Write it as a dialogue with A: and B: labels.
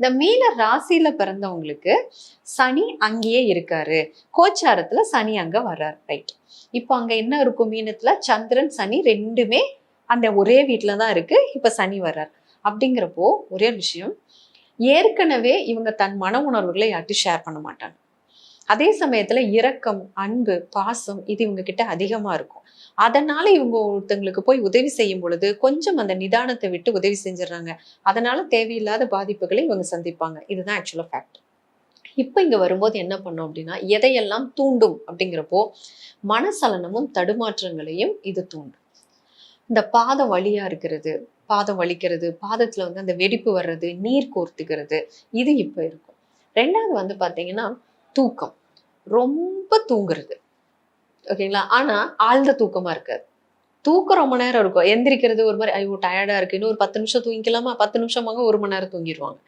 A: இந்த மீன ராசியில பிறந்தவங்களுக்கு சனி அங்கேயே இருக்காரு. கோச்சாரத்துல சனி அங்க வர்றாரு. ரைட் இப்போ அங்க என்ன இருக்கும்? மீனத்துல சந்திரன் சனி ரெண்டுமே அந்த ஒரே வீட்டில தான் இருக்கு. இப்ப சனி வர்றார். அப்படிங்கிறப்போ ஒரே விஷயம் ஏற்கனவே இவங்க தன் மன உணர்வுகளை யார்ட்டும் ஷேர் பண்ண மாட்டாங்க. அதே சமயத்துல இரக்கம் அன்பு பாசம் இது இவங்க கிட்ட அதிகமா இருக்கும். அதனால இவங்க ஒருத்தங்களுக்கு போய் உதவி செய்யும் பொழுது கொஞ்சம் அந்த நிதானத்தை விட்டு உதவி செஞ்சிடறாங்க. அதனால தேவையில்லாத பாதிப்புகளை இவங்க சந்திப்பாங்க. இதுதான் ஆக்சுவலா ஃபேக்ட் இப்போ இங்க வரும்போது என்ன பண்ணோம் அப்படின்னா எதையெல்லாம் தூண்டும் அப்படிங்கிறப்போ மனசலனமும் தடுமாற்றங்களையும் இது தூண்டும். இந்த பாதம் வழியா இருக்கிறது பாதம் வலிக்கிறது பாதத்துல வந்து அந்த வெடிப்பு வர்றது நீர் கோர்த்துக்கிறது இது இப்போ இருக்கும். ரெண்டாவது வந்து பார்த்தீங்கன்னா தூக்கம். ரொம்ப தூங்குறது. ஓகேங்களா? ஆனா ஆழ்ந்த தூக்கமா இருக்காது. தூக்கம் ரொம்ப நேரம் இருக்கும். எந்திரிக்கிறது ஒரு மாதிரி ஐயோ டயர்டா இருக்கு. இன்னும் ஒரு பத்து நிமிஷம் தூங்கிக்கலாமா? பத்து நிமிஷமாக ஒரு மணி நேரம் தூங்கிடுவாங்க